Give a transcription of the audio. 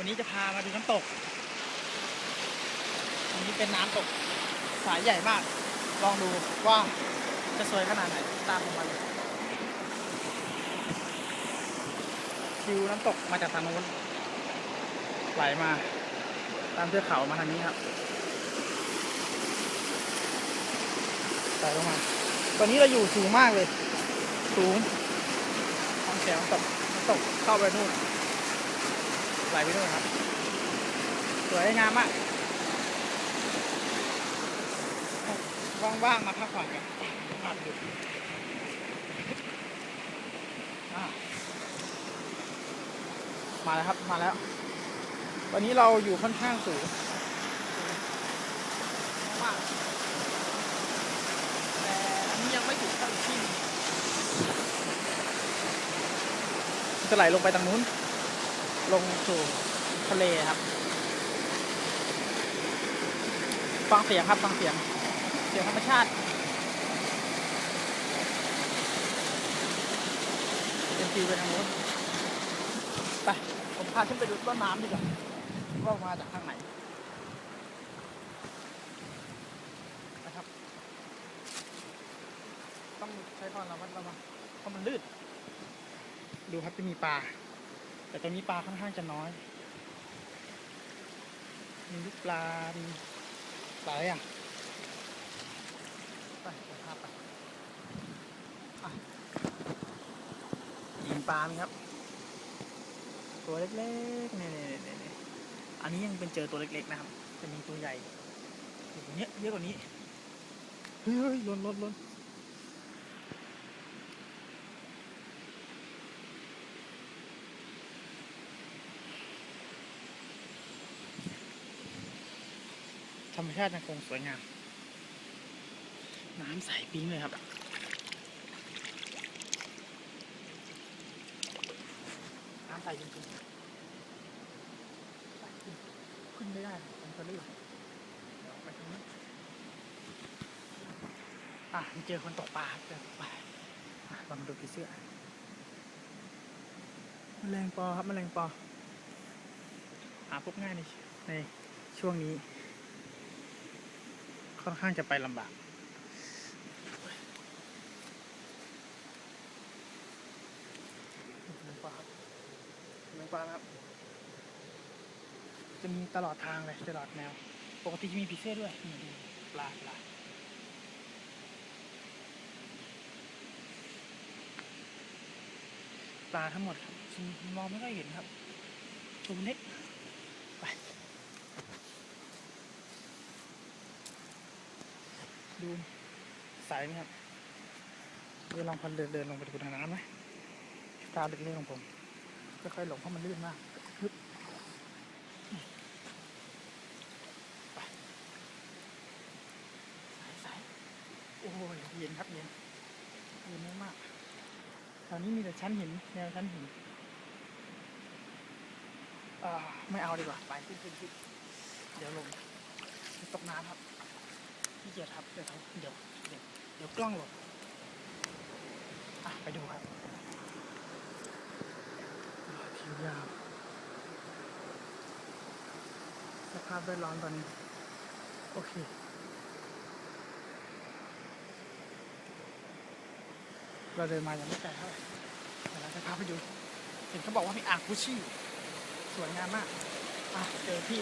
วันนี้จะพามาดูน้ำตก อันนี้เป็นน้ำตกสายใหญ่มาก ลองดูว่าจะสวยขนาดไหน ตามผมมาเลยคิวน้ำตกมาจากทางโน้นไหลมา ตามเทือกเขามาทางนี้ครับไหลลงมา ตอนนี้เราอยู่สูงมากเลย สูงฟังเสียงตกตกเข้าไปนู่น ไหลไปนู่นครับ สวยงามมากว่างๆมาพักผ่อนกันผ่าดูอะมาแล้วครับมาแล้ว วันนี้เราอยู่ค่อนข้างสูงมากแต่อันนี้ยังไม่ถึงเท่าอีกที่หนึ่งจะไหลลงไปทางนู้น ลงสู่ทะเลครับ ฟังเสียงครับฟังเสียง เสียงธรรมชาติเป็นฟิวไปทางนู้นไปผมพาขึ้นไปดูต้นน้ำดีกว่าว่ามาจากทางไหนนะครับ ต้องใช้ความระมัดระวังเพราะมันลื่น ดูครับจะมีปลา แต่ตอนนี้ปลาค่อนข้างจะน้อย มีลูกปลา มีปลาอะไรอะไปเดี๋ยวพาไปยิงปลาไหมครับ ตัวเล็กๆเนี่ยเนี่ยเนี่ยอันนี้ยังเป็นเจอตัวเล็กๆนะครับ จะมีตัวใหญ่อยู่ตรงเนี้ยเยอะกว่านี้ เฮ้ยเฮ้ยล้นล้นล้น ธรรมชาติยังคงสวยงาม น้ำใสปิ้งเลยครับ น้ำใสจริงๆขึ้นไม่ได้มันจะลื่นเดี๋ยวไปตรงนี้อะเจอคนตกปลาเจอตกปลาลอะเรามาดูผีเสื้อแมลงปอครับแมลงปอหาพบง่ายในในช่วงนี้ ค่อนข้างจะไปลำบากเลี้ยงปลาครับเลี้ยงปลาครับ จะมีตลอดทางเลยตลอดแนว ปกติจะมีพิเศษด้วยนี่ดูปลาปลาปลาทั้งหมดครับมองไม่ค่อยเห็นครับตัวมันเล็ก ไป ดูสายไหมครับเดี๋ยวลองพันเดินเดินลงไปดูทางน้ำไหมตาเล็กๆของผมค่อยๆหลงเพราะมันลื่นมากฮึบสายโอ้ยเย็นครับเย็นเย็นมากๆแถวนี้มีแต่ชั้นหินแนวชั้นหินอ่าไม่เอาดีกว่า ไปขึ้นขึ้นขึ้นเดี๋ยวลงตกน้ำครับ พี่เกียรครับเดี๋ยวเดี๋ยวเดี๋ยวเดี๋ยวกล้องหลดอะไปดูครับทิวยาวสภาพแวดล้อมตอนนี้ โอเคเราเดินมายังไม่ไกลเท่าไหร่เดี๋ยวเราจะพาไปดู เห็นเขาบอกว่ามีอ่างกุชชี่ สวยงามมาก อะเจอพี่